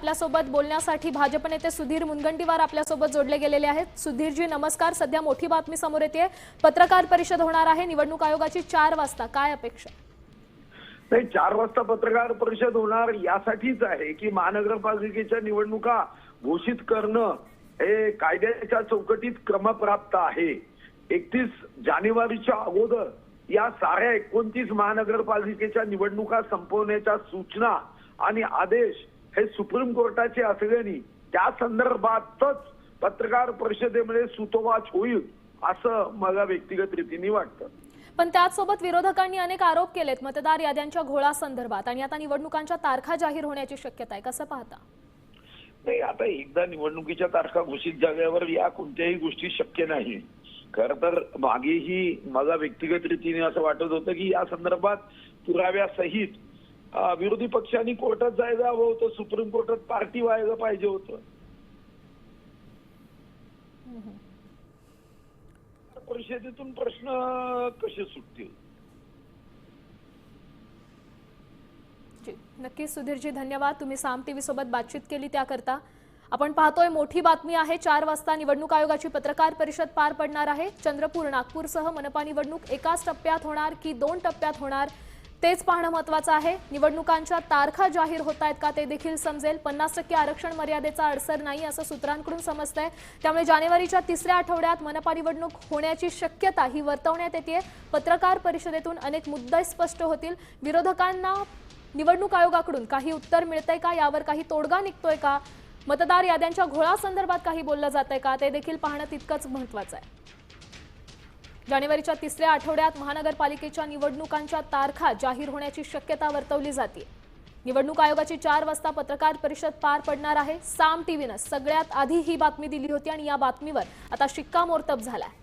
आपल्यासोबत बोलण्यासाठी भाजप नेते सुधीर मुनगंटीवार आपल्यासोबत जोडले गेलेले आहेत. सुधीरजी नमस्कार. सध्या मोठी बातमी समोर येते पत्रकार परिषद होणार आहे. निवडणूक आयोगाची चार वाजता. काय अपेक्षा? नाही चार वाजता पत्रकार परिषद होणार यासाठीच आहे की महानगरपालिकेच्या निवडणुका घोषित करणं हे कायद्याच्या चौकटीत क्रमप्राप्त आहे. एकतीस जानेवारीच्या अगोदर या साऱ्या एकोणतीस महानगरपालिकेच्या निवडणुका संपवण्याच्या सूचना आणि आदेश हे सुप्रीम कोर्टाचे असल्याने त्या संदर्भातच पत्रकार परिषदेमध्ये सुतोवाच होईल असं मला व्यक्तिगत रीतीने वाटतं. पण त्याचसोबत विरोधकांनी अनेक आरोप केलेत मतदार याद्यांच्या घोळा संदर्भात आणि आता निवडणुकांच्या तारखा जाहीर होण्याची शक्यता आहे कसं पाहता? नाही आता एकदा निवडणुकीच्या तारखा घोषित झाल्यावर या कोणत्याही गोष्टी शक्य नाही. खर तर मागेही मला व्यक्तिगत रीतीने असं वाटत होतं की या संदर्भात पुराव्यासहित विरोधी पक्षांनी कोर्टात जायला हवं होतं सुप्रीम कोर्टात पार्टी व्हायला पाहिजे होतं. परिषदेतून प्रश्न कसे सुटतील? जी नक्कीच सुधीरजी धन्यवाद. तुम्ही साम टीव्ही सोबत बातचीत केली त्याकरता. आपण पाहतोय मोठी बातमी आहे चार वाजता निवडणूक आयोगाची पत्रकार परिषद पार पडणार आहे. चंद्रपूर नागपूरसह मनपा निवडणूक एकाच टप्प्यात होणार की दोन टप्प्यात होणार? तेच पाहणं महत्वाचं आहे. निवडणुकांच्या तारखा जाहीर होत आहेत का ते देखील समजेल. पन्नास टक्के आरक्षण मर्यादेचा अडसर नाही असं सूत्रांकडून समजतंय. त्यामुळे जानेवारीच्या तिसऱ्या आठवड्यात मनपा निवडणूक होण्याची शक्यता ही वर्तवण्यात येते पत्रकार परिषदेतून अनेक मुद्दे स्पष्ट होतील. विरोधकांना निवडणूक आयोगाकडून काही उत्तर मिळतंय का? यावर काही तोडगा निघतोय का? मतदार याद्यांच्या घोळा संदर्भात काही बोललं जातंय का? ते देखील पाहणं तितकंच महत्वाचं आहे. जानेवारीच्या तिसऱ्या आठवड्यात महानगरपालिकेच्या निवडणुकांच्या तारखा जाहीर होण्याची शक्यता वर्तवली जाते. निवडणूक आयोगाची चार वाजता पत्रकार परिषद पार पडणार आहे. साम टीव्हीनं सगळ्यात आधी ही बातमी दिली होती आणि या बातमीवर आता शिक्कामोर्तब झालाय.